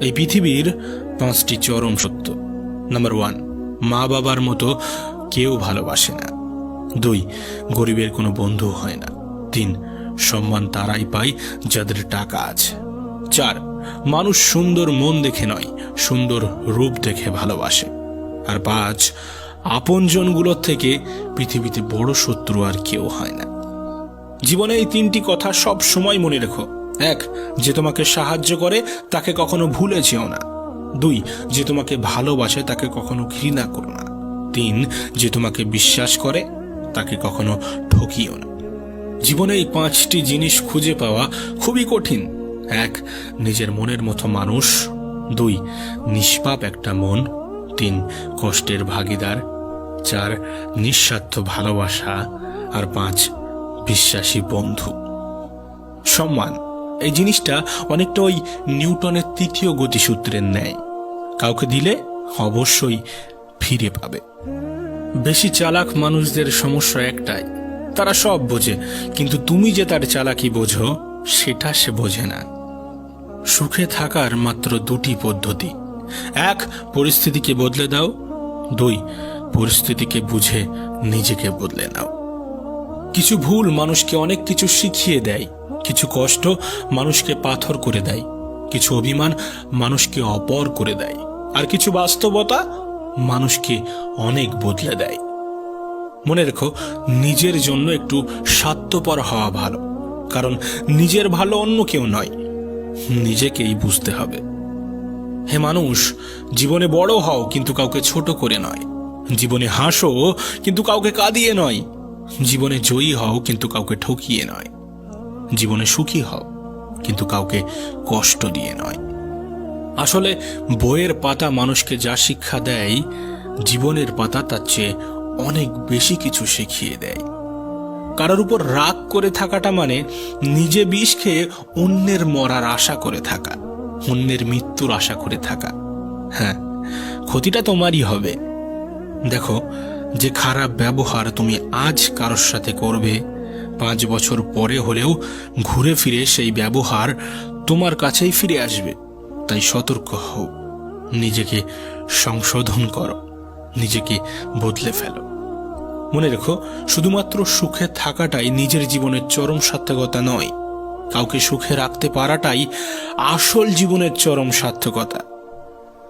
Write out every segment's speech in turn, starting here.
এই পৃথিবীর পাঁচটি চরম সত্য। নাম্বার ওয়ান, মা বাবার মতো কেউ ভালোবাসে না। দুই, গরিবের কোনো বন্ধু হয় না। তিন, সম্মান তারাই পায় যাদের টাকা আছে। চার, মানুষ সুন্দর মন দেখে নয়, সুন্দর রূপ দেখে ভালোবাসে। আর পাঁচ, আপনজনগুলোর থেকে পৃথিবীতে বড় শত্রু আর কেউ হয় না। জীবনে এই তিনটি কথা সব সময় মনে রেখো। এক, যে তোমাকে সাহায্য করে, তাকে কখনো ভুলে যেও না। দুই, যে তোমাকে ভালোবাসে, তাকে কখনো ঘৃণা করো না। তিন, যে তোমাকে বিশ্বাস করে, তাকে কখনো ঠকিও না। জীবনে এই পাঁচটি জিনিস খুঁজে পাওয়া খুবই কঠিন। এক, নিজের মনের মতো মানুষ। দুই, নিষ্পাপ একটা মন। তিন, কষ্টের ভাগিদার। চার, নিঃস্বার্থ ভালোবাসা। আর পাঁচ, বিশ্বাসী বন্ধু। সম্মান। এই জিনিসটা অনেকটা ওই নিউটনের তৃতীয় গতিসূত্রের ন্যায়। কাউকে দিলে অবশ্যই ফিরে পাবে। বেশি চালাক মানুষদের সমস্যা একটাই, তারা সব বোঝে, কিন্তু তুমি যে তার চালাকি বোঝো, সেটা সে বোঝে না। সুখে থাকার মাত্র দুটি পদ্ধতি। এক, পরিস্থিতিকে বদলে দাও। দুই, পরিস্থিতিকে বুঝে নিজেকে বদলে নাও। কিছু ভুল মানুষকে অনেক কিছু শিখিয়ে দেয়, কিছু কষ্ট মানুষকে পাথর করে দেয়, কিছু অভিমান মানুষকে অপর করে দেয়, আর কিছু বাস্তবতা মানুষকে অনেক বদলে দেয়। মনে রেখো, নিজের জন্য একটু স্বার্থপর হওয়া ভালো, কারণ নিজের ভালো অন্য কেউ নয়, নিজেকেই বুঝতে হবে। হে মানুষ, জীবনে বড় হও কিন্তু কাউকে ছোট করে নয়, জীবনে হাসো কিন্তু কাউকে কাঁদিয়ে নয়। জীবনে জয়ী হও, কিন্তু কাউকে ঠকিয়ে নয়। জীবনে সুখী হও, কিন্তু কাউকে কষ্ট দিয়ে নয়। আসলে বইয়ের পাতা মানুষকে যা শিক্ষা দেয়, জীবনের পাতা তার চেয়ে অনেক বেশি কিছু শিখিয়ে দেয়। কারোর উপর রাগ করে থাকাটা মানে নিজে বিষ খেয়ে অন্যের মরার আশা করে থাকা, অন্যের মৃত্যুর আশা করে থাকা। হ্যাঁ ক্ষতিটা তোমারই হবে। দেখো যে খারাপ ব্যবহার তুমি আজ কারোর সাথে করবে, পাঁচ বছর পরে হলেও ঘুরে ফিরে সেই ব্যবহার তোমার কাছেই ফিরে আসবে। তাই সতর্ক হও, নিজেকে সংশোধন করো, নিজেকে বদলে ফেলো। মনে রেখো, শুধুমাত্র সুখে থাকাটাই নিজের জীবনের চরম সার্থকতা নয়। কাউকে সুখে রাখতে পারাটাই আসল জীবনের চরম সার্থকতা।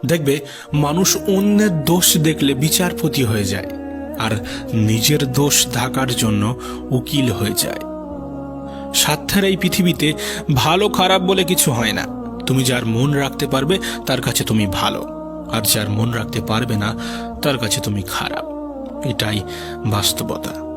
দেখবে, মানুষ অন্যের দোষ দেখলে বিচারপতি হয়ে যায়। আর নিজের দোষ ঢাকার জন্য উকিল হয়ে যায়। স্বার্থের এই পৃথিবীতে ভালো খারাপ বলে কিছু হয় না। তুমি যার মন রাখতে পারবে, তার কাছে তুমি ভালো। আর যার মন রাখতে পারবে না, তার কাছে তুমি খারাপ। এটাই বাস্তবতা।